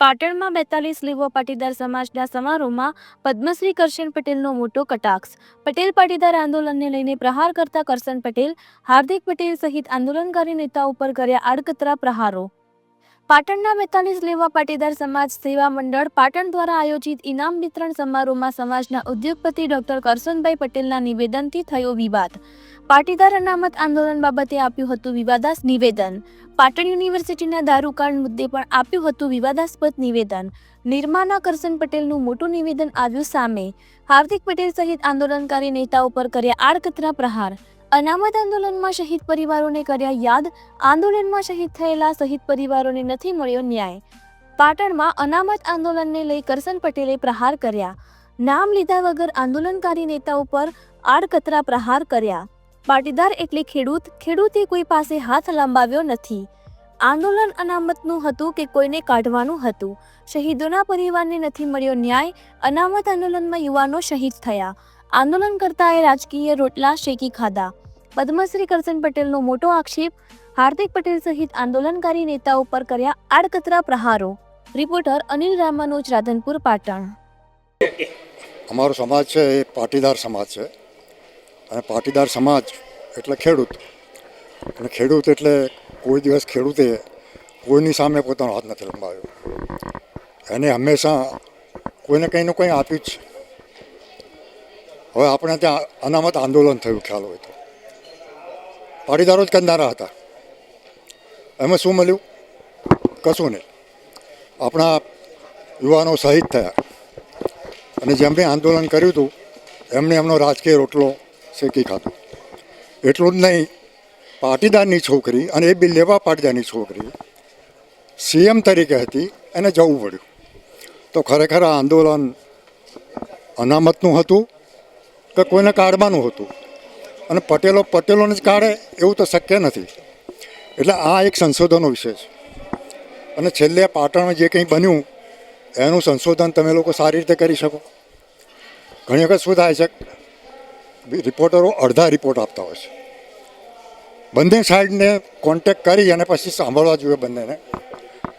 પાટણમાં બેતાલીસ લીવો પાટીદાર સમાજના સમારોહમાં પદ્મશ્રી કરશન પટેલનો મોટો કટાક્ષ. પટેલ પાટીદાર આંદોલનને લઈને પ્રહાર કરતા કરશન પટેલ, હાર્દિક પટેલ સહિત આંદોલનકારી નેતાઓ પર કર્યા આડકતરા પ્રહારો. પાટણના બેતાલીસ લેવા પાટીદાર સમાજ સેવા મંડળ પાટણ દ્વારા આયોજિત ઇનામ વિતરણ સમારોહમાં સમાજના ઉદ્યોગપતિ ડોક્ટર કરશનભાઈ પટેલના નિવેદનથી થયો વિવાદ. પાટીદાર અનામત આંદોલન બાબતે આપ્યું હતું વિવાદાસ નિવેદન. પાટણ યુનિવર્સિટીના દારૂકાંડ મુદ્દે પણ આપ્યું હતું વિવાદાસ્પદ નિવેદન. નિર્માના કરશન પટેલનું મોટું નિવેદન આવ્યું સામે. હાર્દિક પટેલ સહિત આંદોલનકારી નેતાઓ પર કર્યા આડકતરા પ્રહાર. અનામત આંદોલનમાં શહીદ પરિવારોને કર્યા યાદ, આંદોલનમાં શહીદ થયેલા શહીદ પરિવારોને નથી મળ્યો ન્યાય. પાટણમાં અનામત આંદોલનને લઈ કરસન પટેલે પ્રહાર કર્યા. નામ લીધા વગર આંદોલનકારી નેતાઓ પર આડકતરા પ્રહાર કર્યા. પાટીદાર એટલે ખેડૂત, ખેડૂતે કોઈ પાસે હાથ લંબાવ્યો નથી. આંદોલન અનામતનું હતું કે કોઈને કાઢવાનું હતું? શહીદોના પરિવારને નથી મળ્યો ન્યાય, અનામત આંદોલનમાં યુવાનો શહીદ થયા. આંદોલનકર્તાએ રાજકીય રોટલા શેકી ખાધા. પદ્મશ્રી કરસન પટેલનો મોટો આક્ષેપ, હાર્દિક પટેલ સહિત આંદોલનકારી નેતાઓ પર કર્યા આડકતરા પ્રહારો. રિપોર્ટર અનિલ રામાનુજ રાધનપુર પાટણ. અમારો સમાજ છે, એ પાટીદાર સમાજ છે. અને પાટીદાર સમાજ એટલે ખેડૂત. અને ખેડૂત એટલે કોઈ દિવસ ખેડૂતે કોઈની સામે પોતાનો હાથ નથી લંબાવ્યો. એને હંમેશા કોઈને કંઈ ને કંઈ આપ્યું જ હવે આપણે ત્યાં અનામત આંદોલન થયું, ખ્યાલ હોય તો. પાટીદારો જ કરનારા હતા. એમાં શું મળ્યું? કશું નહીં. આપણા યુવાનો શહીદ થયા. અને જેમણે આંદોલન કર્યું હતું એમણે એમનો રાજકીય રોટલો શેકી ખાધો. એટલું જ નહીં, પાટીદારની છોકરી અને એ બી લેવા પાટીદારની છોકરી સીએમ તરીકે હતી, એને જવું પડ્યું. તો ખરેખર આ આંદોલન અનામતનું હતું કે કોઈને કાઢવાનું હતું. અને પટેલો, પટેલોને જ કાઢે એવું તો શક્ય નથી. એટલે આ એક સંશોધનનો વિષય છે. અને છેલ્લે પાટણમાં જે કંઈ બન્યું, એનું સંશોધન તમે લોકો સારી રીતે કરી શકો. ઘણી વખત શું થાય છે રિપોર્ટરો અડધા રિપોર્ટ આપતા હોય છે. બંને સાઈડને કોન્ટેક કરી અને પછી સાંભળવા જોઈએ બંનેને.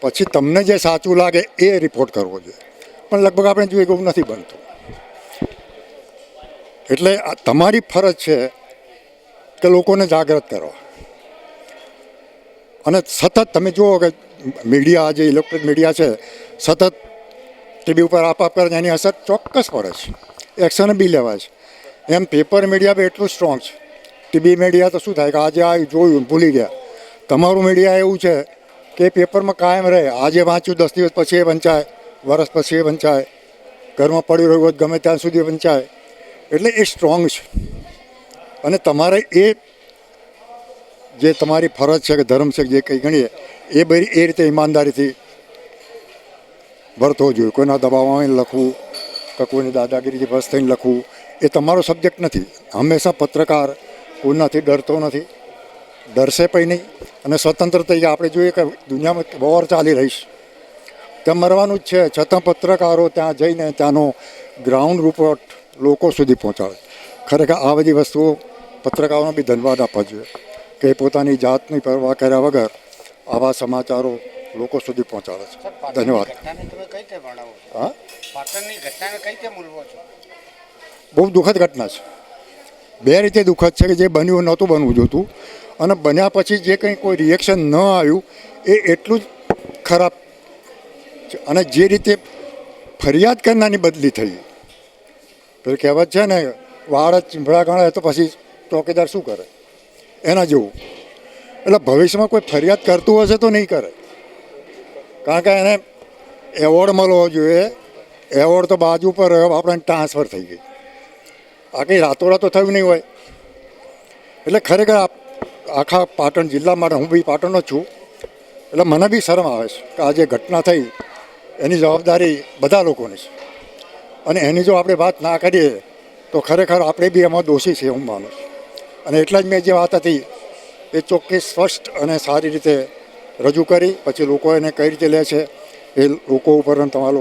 પછી તમને જે સાચું લાગે એ રિપોર્ટ કરવો જોઈએ. પણ લગભગ આપણે જોઈએ એવું નથી બનતું. એટલે તમારી ફરજ છે કે લોકોને જાગૃત કરો. અને સતત તમે જુઓ કે મીડિયા જે ઇલેક્ટ્રિક મીડિયા છે, સતત ટીવી ઉપર આપ આપ કરે એની અસર ચોક્કસ પડે છે. એક્શન બી લેવાય છે. એમ પેપર મીડિયા બી એટલું સ્ટ્રોંગ છે. ટીવી મીડિયા તો શું થાય કે આજે આ જોયું, ભૂલી ગયા. તમારું મીડિયા એવું છે કે પેપરમાં કાયમ રહે. આજે વાંચ્યું, દસ દિવસ પછી એ વંચાય વરસ પછી એ વંચાય. ઘરમાં પડ્યું રહ્યું હોય ગમે ત્યાં સુધી વંચાય. એટલે એ સ્ટ્રોંગ છે. અને તમારે એ જે તમારી ફરજ છે કે ધર્મ છે જે કંઈ ગણીએ, એ બધી એ રીતે ઈમાનદારીથી વર્તવો જોઈએ. કોઈના દબાવમાં લખવું, કે કોઈની દાદાગીરીથી બસ થઈને લખવું, એ તમારો સબ્જેક્ટ નથી. હંમેશા પત્રકાર, કોઈનાથી ડરતો નથી. ડરશે પણ નહીં. અને સ્વતંત્ર તરીકે આપણે જોઈએ કે દુનિયામાં વોર ચાલી રહી છે. ત્યાં મરવાનું જ છે. છતાં પત્રકારો ત્યાં જઈને ત્યાંનો ગ્રાઉન્ડ રિપોર્ટ લોકો સુધી પહોંચાડે ખરેખર આ બધી વસ્તુઓ પત્રકારોને બી ધન્યવાદ આપવા જોઈએ કે પોતાની જાતની પરવા કર્યા વગર આવા સમાચારો લોકો સુધી પહોંચાડે છે. ધન્યવાદ. બહુ દુઃખદ ઘટના છે. બે રીતે દુઃખદ છે કે જે બન્યું નહોતું બનવું જોતું અને બન્યા પછી જે કંઈ કોઈ રિએક્શન ન આવ્યું એ એટલું જ ખરાબ છે. અને જે રીતે ફરિયાદ કરનારની બદલી થઈ. પેલી કહેવત છે ને, વાળ ચીંભળા ગણાય તો પછી ચોકીદાર શું કરે? એના જેવું. એટલે ભવિષ્યમાં કોઈ ફરિયાદ કરતું હશે તો નહીં કરે. કારણ કે એને એવોર્ડ મળવો જોઈએ. એવોર્ડ તો બાજુ પર આપણને ટ્રાન્સફર થઈ ગઈ. આ કંઈ રાતોરાત તો થયું નહીં હોય. એટલે ખરેખર આખા પાટણ જિલ્લા માટે હું બી પાટણનો છું. એટલે મને બી શરમ આવે છે કે આ જે ઘટના થઈ, એની જવાબદારી બધા લોકોની છે. અને એની જો આપણે વાત ના કરીએ, તો ખરેખર આપણે બી એમાં દોષી છે હું માનું છું. અને એટલા જ મેં જે વાત હતી, એ ચોખ્ખી, સ્પષ્ટ અને સારી રીતે રજૂ કરી, પછી લોકો એને કઈ રીતે લે છે, એ લોકો ઉપર તમારા